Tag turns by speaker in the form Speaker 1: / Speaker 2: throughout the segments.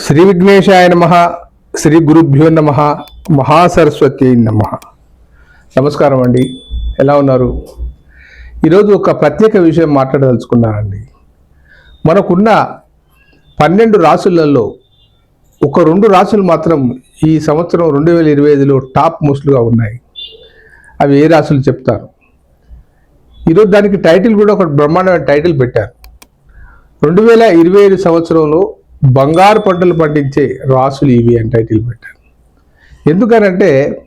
Speaker 1: శ్రీ విఘ్నేశాయ నమ శ్రీ గురుభ్యో నమ మహాసరస్వతి నమ. నమస్కారం అండి. ఎలా ఉన్నారు? ఈరోజు ఒక ప్రత్యేక విషయం మాట్లాడదలుచుకున్నానండి. మనకున్న పన్నెండు రాసులలో ఒక రెండు రాసులు మాత్రం ఈ సంవత్సరం రెండు వేల ఇరవై ఐదులో టాప్ మోస్ట్లుగా ఉన్నాయి. అవి ఏ రాసులు చెప్తారు? ఈరోజు దానికి టైటిల్ కూడా ఒక బ్రహ్మాండమైన టైటిల్ పెట్టారు. రెండు వేల ఇరవై ఐదు సంవత్సరంలో బంగారు పంటలు పండించే రాసులు ఇవి అని టైటిల్ పెట్టారు. ఎందుకనంటే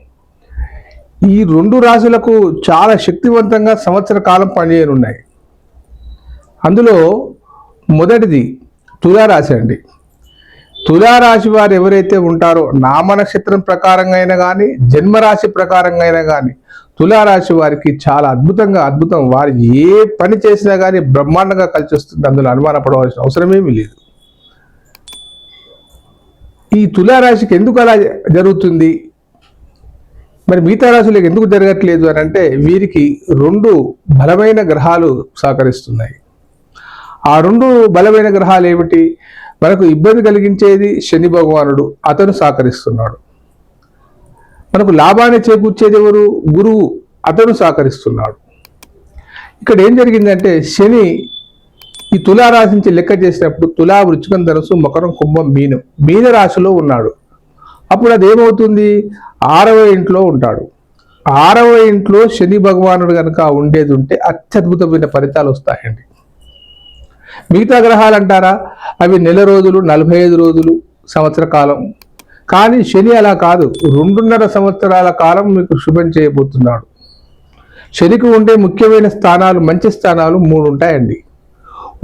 Speaker 1: ఈ రెండు రాసులకు చాలా శక్తివంతంగా సంవత్సర కాలం పనిచేయనున్నాయి. అందులో మొదటిది తులారాశి అండి. తులారాశి వారు ఎవరైతే ఉంటారో నామ నక్షత్రం ప్రకారంగా అయినా కానీ జన్మరాశి ప్రకారంగా అయినా కానీ తులారాశి వారికి చాలా అద్భుతంగా అద్భుతం. వారు ఏ పని చేసినా కానీ బ్రహ్మాండంగా కలిసి వస్తుంది. అందులో అనుమానపడవలసిన అవసరమేమీ లేదు. ఈ తులారాశికి ఎందుకు అలా జరుగుతుంది? మరి మిగతా రాశులకు ఎందుకు జరగట్లేదు అని అంటే వీరికి రెండు బలమైన గ్రహాలు సహకరిస్తున్నాయి. ఆ రెండు బలమైన గ్రహాలు ఏమిటి? మనకు ఇబ్బంది కలిగించేది శని భగవానుడు అతను సహకరిస్తున్నాడు. మనకు లాభాన్ని చేకూర్చేది ఎవరు? గురువు అతను సహకరిస్తున్నాడు. ఇక్కడ ఏం జరిగిందంటే శని ఈ తులారాశి నుంచి లెక్క చేసినప్పుడు తులా వృచ్చికం ధనుసు మకరం కుంభం మీనం మీన రాశిలో ఉన్నాడు. అప్పుడు అది ఏమవుతుంది? ఆరవ ఇంట్లో ఉంటాడు. ఆరవ ఇంట్లో శని భగవానుడు కనుక ఉండేది ఉంటే అత్యద్భుతమైన ఫలితాలు వస్తాయండి. మిగతా గ్రహాలు అంటారా? అవి నెల రోజులు నలభై ఐదు రోజులు సంవత్సర కాలం. కానీ శని అలా కాదు. రెండున్నర సంవత్సరాల కాలం మీకు శుభం చేయబోతున్నాడు. శనికి ఉండే ముఖ్యమైన స్థానాలు మంచి స్థానాలు మూడు ఉంటాయండి.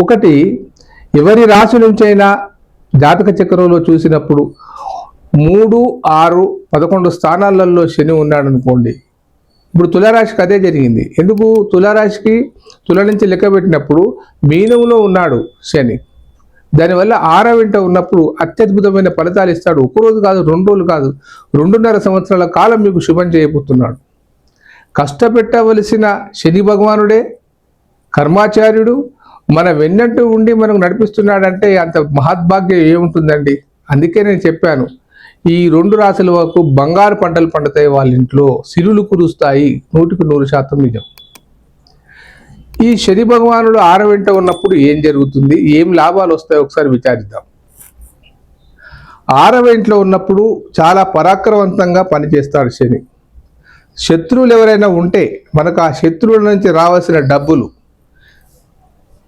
Speaker 1: ఒకటి ఎవరి రాశి నుంచైనా జాతక చక్రంలో చూసినప్పుడు మూడు ఆరు పదకొండు స్థానాలలో శని ఉన్నాడు అనుకోండి ఇప్పుడు తులారాశికి అదే జరిగింది. ఎందుకు? తులారాశికి తుల నుంచి లెక్క పెట్టినప్పుడు మీనంలో ఉన్నాడు శని. దానివల్ల ఆరవింట ఉన్నప్పుడు అత్యద్భుతమైన ఫలితాలు ఇస్తాడు. ఒక రోజు కాదు రెండు రోజులు కాదు రెండున్నర సంవత్సరాల కాలం మీకు శుభం చేయబోతున్నాడు. కష్టపెట్టవలసిన శని భగవానుడే కర్మాచార్యుడు మన వెన్నట్టు ఉండి మనకు నడిపిస్తున్నాడంటే అంత మహద్భాగ్యం ఏముంటుందండి? అందుకే నేను చెప్పాను. ఈ రెండు రాశుల వరకు బంగారు పంటలు పండుతాయి వాళ్ళ ఇంట్లో. సిరులు కురుస్తాయి. నూటికి నూరు శాతం నిజం. ఈ శని భగవానుడు ఆరు వెంట ఉన్నప్పుడు ఏం జరుగుతుంది? ఏం లాభాలు వస్తాయి ఒకసారి విచారిద్దాం. ఆరవ ఇంట్లో ఉన్నప్పుడు చాలా పరాక్రమవంతంగా పనిచేస్తాడు శని. శత్రువులు ఎవరైనా ఉంటే మనకు ఆ శత్రువుల నుంచి రావాల్సిన డబ్బులు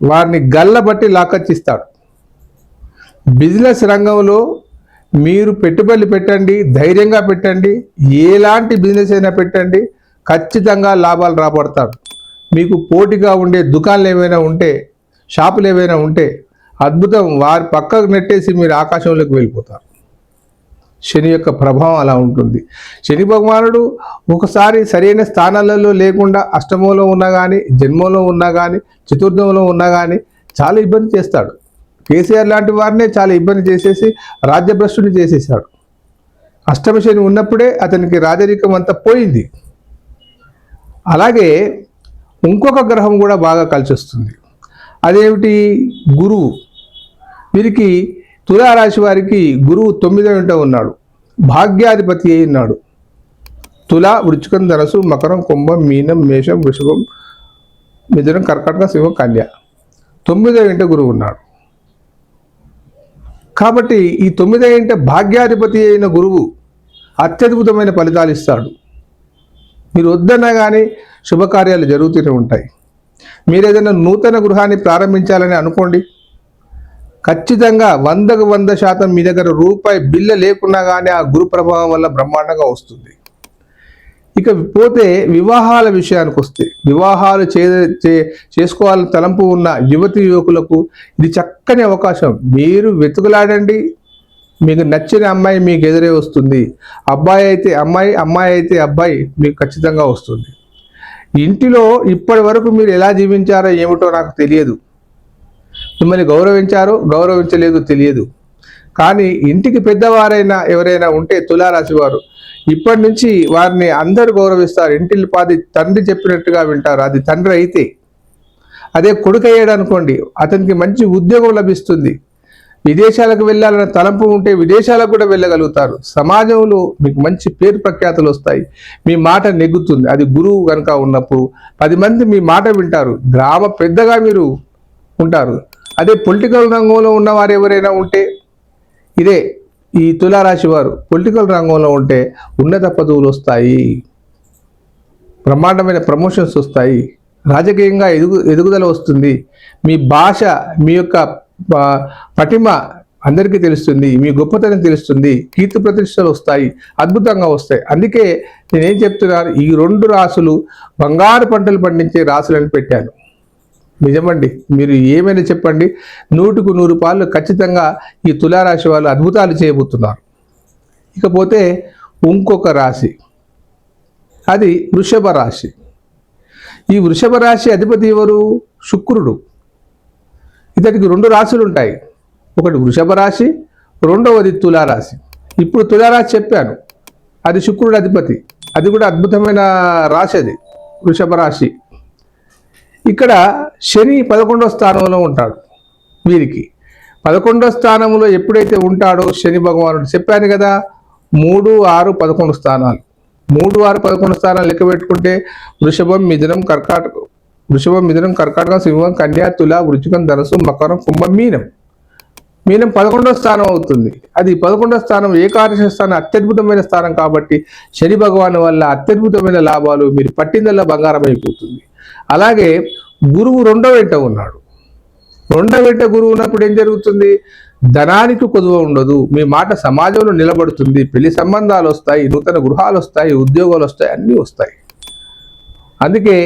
Speaker 1: వారిని గల్లబట్టి లాకచ్చిస్తాడు బిజినెస్ రంగంలో మీరు పెట్టుబడులు పెట్టండి ధైర్యంగా పెట్టండి ఎలాంటి బిజినెస్ అయినా పెట్టండి ఖచ్చితంగా లాభాలు రాబడతారు. మీకు పోటీగా ఉండే దుకాణాలు ఏమైనా ఉంటే షాపులు ఏమైనా ఉంటే అద్భుతం. వారి పక్కకు నెట్టేసి మీరు ఆకాశంలోకి వెళ్ళిపోతారు. శని యొక్క ప్రభావం అలా ఉంటుంది. శని భగవానుడు ఒకసారి సరైన స్థానాలలో లేకుండా అష్టమంలో ఉన్నా కానీ జన్మంలో ఉన్నా కానీ చతుర్థంలో ఉన్నా కానీ చాలా ఇబ్బంది చేస్తాడు. కేసీఆర్ లాంటి వారినే చాలా ఇబ్బంది చేసేసి రాజ్యభ్రష్టుని చేసేసాడు. అష్టమ శని ఉన్నప్పుడే అతనికి రాజరికం అంతా పోయింది. అలాగే ఇంకొక గ్రహం కూడా బాగా కలిసి వస్తుంది అదేమిటి? గురువు. వీరికి తులారాశి వారికి గురువు తొమ్మిదో ఇంట ఉన్నాడు. భాగ్యాధిపతి అయి ఉన్నాడు. తుల వృచ్చికం ధనసు మకరం కుంభం మీనం మేషం వృషభం మిథునం కర్కటక సింహం కన్య. తొమ్మిదో ఇంట గురువు ఉన్నాడు. కాబట్టి ఈ తొమ్మిదో ఇంట భాగ్యాధిపతి అయిన గురువు అత్యద్భుతమైన ఫలితాలు ఇస్తాడు. మీరు వద్దన్నా కానీ శుభకార్యాలు జరుగుతూనే ఉంటాయి. మీరు ఏదైనా నూతన గృహాన్ని ప్రారంభించాలని అనుకోండి. ఖచ్చితంగా వందకు వంద శాతం మీ దగ్గర రూపాయి బిల్ల లేకున్నా కానీ ఆ గురు ప్రభావం వల్ల బ్రహ్మాండంగా వస్తుంది. ఇక పోతే వివాహాల విషయానికి వస్తే వివాహాలు చే చే- చేసుకోవాలని తలంపు ఉన్న యువతి యువకులకు ఇది చక్కని అవకాశం. మీరు వెతుకులాడండి మీకు నచ్చిన అమ్మాయి మీకు ఎదురే వస్తుంది. అబ్బాయి అయితే అమ్మాయి అమ్మాయి అయితే అబ్బాయి మీకు ఖచ్చితంగా వస్తుంది. ఇంటిలో ఇప్పటి వరకు మీరు ఎలా జీవించారో ఏమిటో నాకు తెలియదు. మిమ్మల్ని గౌరవించారు గౌరవించలేదు తెలియదు. కానీ ఇంటికి పెద్దవారైనా ఎవరైనా ఉంటే తులారాశి వారు ఇప్పటి నుంచి వారిని అందరూ గౌరవిస్తారు. ఇంటిల్లి పాది తండ్రి చెప్పినట్టుగా వింటారు. అది తండ్రి అయితే అదే కొడుకు అయ్యాడు అనుకోండి అతనికి మంచి ఉద్యోగం లభిస్తుంది. విదేశాలకు వెళ్ళాలన్న తలంపు ఉంటే విదేశాలకు కూడా వెళ్ళగలుగుతారు. సమాజంలో మీకు మంచి పేరు ప్రఖ్యాతులు వస్తాయి. మీ మాట నెగ్గుతుంది. అది గురువు కనుక ఉన్నప్పుడు పది మంది మీ మాట వింటారు. గ్రామ పెద్దగా మీరు ఉంటారు. అదే పొలిటికల్ రంగంలో ఉన్నవారు ఎవరైనా ఉంటే ఇదే ఈ తులారాశి వారు పొలిటికల్ రంగంలో ఉంటే ఉన్నత పదవులు వస్తాయి. బ్రహ్మాండమైన ప్రమోషన్స్ వస్తాయి. రాజకీయంగా ఎదుగు ఎదుగుదల వస్తుంది. మీ భాష మీ యొక్క పటిమ అందరికీ తెలుస్తుంది. మీ గొప్పతనం తెలుస్తుంది. కీర్తి ప్రతిష్టలు వస్తాయి. అద్భుతంగా వస్తాయి. అందుకే నేనేం చెప్తున్నాను ఈ రెండు రాసులు బంగారు పంటలు పండించే రాసులని పెట్టాను. నిజమండి. మీరు ఏమైనా చెప్పండి. నూటుకు నూరు పాలు ఖచ్చితంగా ఈ తులారాశి వాళ్ళు అద్భుతాలు చేయబోతున్నారు. ఇకపోతే ఇంకొక రాశి. అది వృషభ రాశి. ఈ వృషభ రాశి అధిపతి ఎవరు? శుక్రుడు. ఇతడికి రెండు రాశులు ఉంటాయి. ఒకటి వృషభ రాశి రెండవది తులారాశి. ఇప్పుడు తులారాశి చెప్పాను. అది శుక్రుడు అధిపతి. అది కూడా అద్భుతమైన రాశి అది. వృషభ రాశి. ఇక్కడ శని పదకొండవ స్థానంలో ఉంటాడు వీరికి. పదకొండవ స్థానంలో ఎప్పుడైతే ఉంటాడో శని భగవానుడు చెప్పాను కదా మూడు ఆరు పదకొండు స్థానాలు. మూడు ఆరు పదకొండు స్థానాలు లెక్క పెట్టుకుంటే వృషభం మిథునం కర్కాటకం వృషభం మిథునం కర్కాటకం సింహం కన్యా తుల వృచ్చికం ధనసు మకరం కుంభం మీనం. మీనం పదకొండవ స్థానం అవుతుంది. అది పదకొండవ స్థానం ఏకాదశ స్థానం అత్యద్భుతమైన స్థానం కాబట్టి శని భగవాన్ వల్ల అత్యద్భుతమైన లాభాలు మీరు పట్టిందల్లా బంగారం అయిపోతుంది అలాగే గురువు రెండో వెంట ఉన్నాడు. రెండో వెంట గురువు ఉన్నప్పుడు ఏం జరుగుతుంది? ధనానికి కొదువ ఉండదు. మీ మాట సమాజంలో నిలబడుతుంది. పెళ్ళి సంబంధాలు వస్తాయి నూతన గృహాలు వస్తాయి ఉద్యోగాలు వస్తాయి అన్నీ వస్తాయి. అందుకే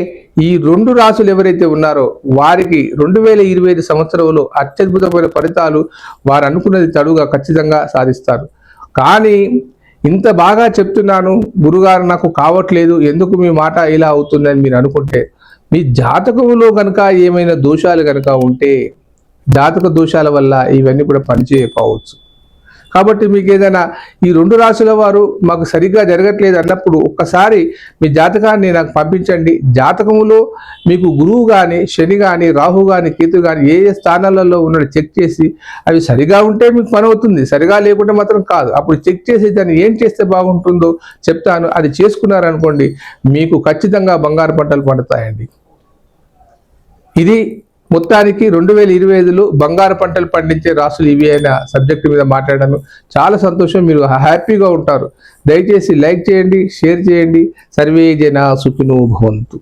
Speaker 1: ఈ రెండు రాసులు ఎవరైతే ఉన్నారో వారికి రెండు వేల ఇరవై ఐదు సంవత్సరంలో అత్యద్భుతమైన ఫలితాలు వారు అనుకున్నది తడుగా ఖచ్చితంగా సాధిస్తారు. కానీ ఇంత బాగా చెప్తున్నాను గురుగారు నాకు కావట్లేదు ఎందుకు మీ మాట ఇలా అవుతుందని మీరు అనుకుంటే మీ జాతకంలో కనుక ఏమైనా దోషాలు కనుక ఉంటే జాతక దోషాల వల్ల ఇవన్నీ కూడా పనిచేయకపోవచ్చు. కాబట్టి మీకు ఏదైనా ఈ రెండు రాశుల వారు మాకు సరిగ్గా జరగట్లేదు అన్నప్పుడు ఒక్కసారి మీ జాతకాన్ని నాకు పంపించండి. జాతకములో మీకు గురువు కానీ శని కానీ రాహు కానీ కేతు కానీ ఏ ఏ స్థానాలలో ఉన్నాడో చెక్ చేసి అవి సరిగా ఉంటే మీకు పని అవుతుంది. సరిగా లేకుంటే మాత్రం కాదు. అప్పుడు చెక్ చేసి దాన్ని ఏం చేస్తే బాగుంటుందో చెప్తాను. అది చేసుకున్నారనుకోండి మీకు ఖచ్చితంగా బంగారు పంటలు పండుతాయండి. ఇది మొత్తానికి రెండు వేల ఇరవై ఐదులో బంగారు పంటలు పండించే రాసులు ఇవి అయిన సబ్జెక్టు మీద మాట్లాడాను చాలా సంతోషం. మీరు హ్యాపీగా ఉంటారు. దయచేసి లైక్ చేయండి షేర్ చేయండి. సర్వే జన సుఖినో భవంతు.